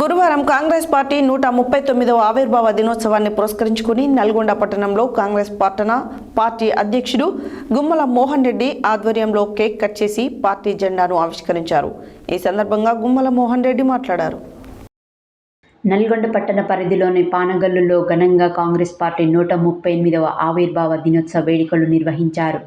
గురువారం కాంగ్రెస్ పార్టీ నూట ముప్పై తొమ్మిదవ ఆవిర్భావ దినోత్సవాన్ని పురస్కరించుకుని నల్గొండ పట్టణంలో కాంగ్రెస్ పట్టణ పార్టీ అధ్యక్షుడు గుమ్మల మోహన్ రెడ్డి ఆధ్వర్యంలో కేక్ కట్ చేసి పార్టీ జెండాను ఆవిష్కరించారు. ఈ సందర్భంగా గుమ్మల మోహన్ రెడ్డి మాట్లాడారు. నల్గొండ పట్టణ పరిధిలోని పానగల్లులో ఘనంగా కాంగ్రెస్ పార్టీ నూట ముప్పై ఎనిమిదవ ఆవిర్భావ దినోత్సవ వేడుకలు నిర్వహించారు.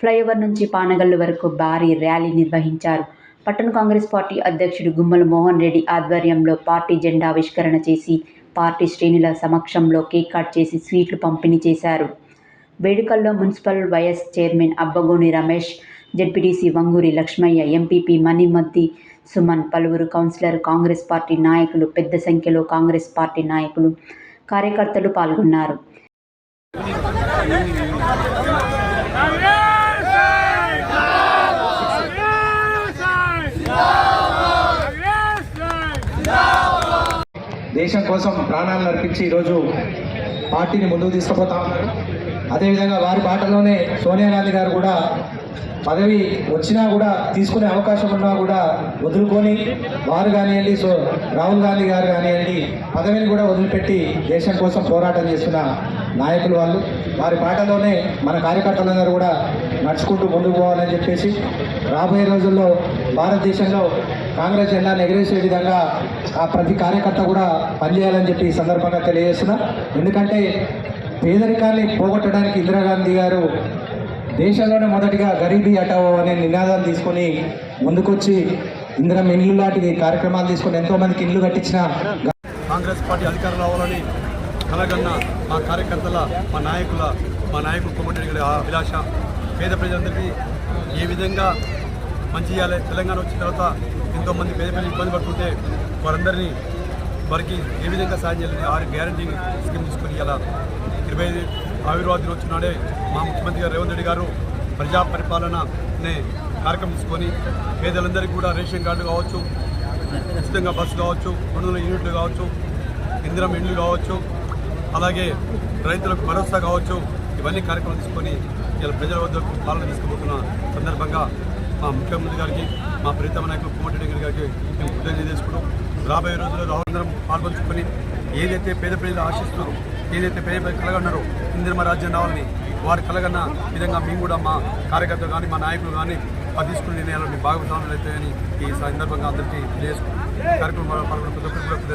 ఫ్లైఓవర్ నుంచి పానగల్లు వరకు భారీ ర్యాలీ నిర్వహించారు. పట్టణ కాంగ్రెస్ పార్టీ అధ్యక్షుడు గుమ్మల మోహన్ రెడ్డి ఆధ్వర్యంలో పార్టీ జెండా ఆవిష్కరణ చేసి పార్టీ శ్రేణుల సమక్షంలో కేక్ కట్ చేసి స్వీట్లు పంపిణీ చేశారు. వేడుకల్లో municipal vice chairman Abbagoni Ramesh ZPTC Vanguri Lakshmaiah MPP Manimaddi Suman పలువురు కౌన్సిలర్ కాంగ్రెస్ పార్టీ నాయకులు పెద్ద సంఖ్యలో కాంగ్రెస్ పార్టీ నాయకులు కార్యకర్తలు పాల్గొన్నారు. దేశం కోసం ప్రాణాలను అర్పించి ఈరోజు పార్టీని ముందుకు తీసుకుపోతా ఉన్నారు. అదేవిధంగా వారి బాటలోనే సోనియా గాంధీ గారు కూడా పదవి వచ్చినా కూడా తీసుకునే అవకాశం ఉన్నా కూడా వదులుకొని వారు కానివ్వండి సో రాహుల్ గాంధీ గారు కానివ్వండి పదవిని కూడా వదిలిపెట్టి దేశం కోసం పోరాటం చేస్తున్న నాయకులు వాళ్ళు. వారి బాటలోనే మన కార్యకర్తలందరూ కూడా నడుచుకుంటూ ముందుకు పోవాలని చెప్పేసి రాబోయే రోజుల్లో భారతదేశంలో కాంగ్రెస్ జెండాను ఎగరేసే విధంగా ఆ ప్రతి కార్యకర్త కూడా పనిచేయాలని చెప్పి ఈ సందర్భంగా తెలియజేస్తున్నా. ఎందుకంటే పేదరికాన్ని పోగొట్టడానికి ఇందిరాగాంధీ గారు దేశంలోనే మొదటిగా గరీబీ హటావో అనే నినాదాలు తీసుకొని ముందుకొచ్చి ఇందిరం ఇల్లు లాంటి కార్యక్రమాలు తీసుకొని ఎంతో మందికి ఇల్లు కట్టించిన కాంగ్రెస్ పార్టీ అధికారం రావాలని కలగన్న మా కార్యకర్తల మా నాయకుల మా నాయకులు కొమ్మటి గారి అభిలాష పేద ప్రజలందరికీ ఏ విధంగా మంచి చేయాలి? తెలంగాణ వచ్చిన తర్వాత ఎంతోమంది పేద ప్రజలు ఇబ్బంది పడుతుంటే వారందరినీ వారికి ఏ విధంగా సాయం చేయాలని ఆరు గ్యారంటీ స్కీమ్ తీసుకొని ఇలా ఇరవై ఆవిర్వాద రోజు నాడే మా ముఖ్యమంత్రి గారు రేవంత్ రెడ్డి గారు ప్రజా పరిపాలన అనే కార్యక్రమం తీసుకొని పేదలందరికీ కూడా రేషన్ కార్డు కావచ్చు ఉచితంగా బస్సు కావచ్చు రెండు యూనిట్లు కావచ్చు ఇందిరం ఇండ్లు కావచ్చు అలాగే రైతులకు భరోసా కావచ్చు ఇవన్నీ కార్యక్రమాలు తీసుకొని ఇలా ప్రజల వద్దకు పాలన తీసుకుపోతున్న సందర్భంగా మా ముఖ్యమంత్రి గారికి మా ప్రీతమ నాయకులు కోమటిరెడ్డి గారికి మేము కృతజ్ఞత చేసుకుంటాం రాబోయే రోజుల్లో అందరం పాల్పంచుకొని ఏదైతే పేద ప్రజలు ఆశిస్తున్నారో ఏదైతే పేద ప్రజలు కలగన్నారో ఇందిరమ రాజ్యం రావాలని వారు కలగన్న విధంగా మేము కూడా మా కార్యకర్తలు కానీ మా నాయకులు కానీ ఆ నిర్ణయాలు మీ భాగస్వాములు అవుతాయని ఈ సందర్భంగా అందరికీ తెలియజేసుకుంటాం కార్యక్రమంలో పాల్గొన్న ప్రతి ఒక్కరికి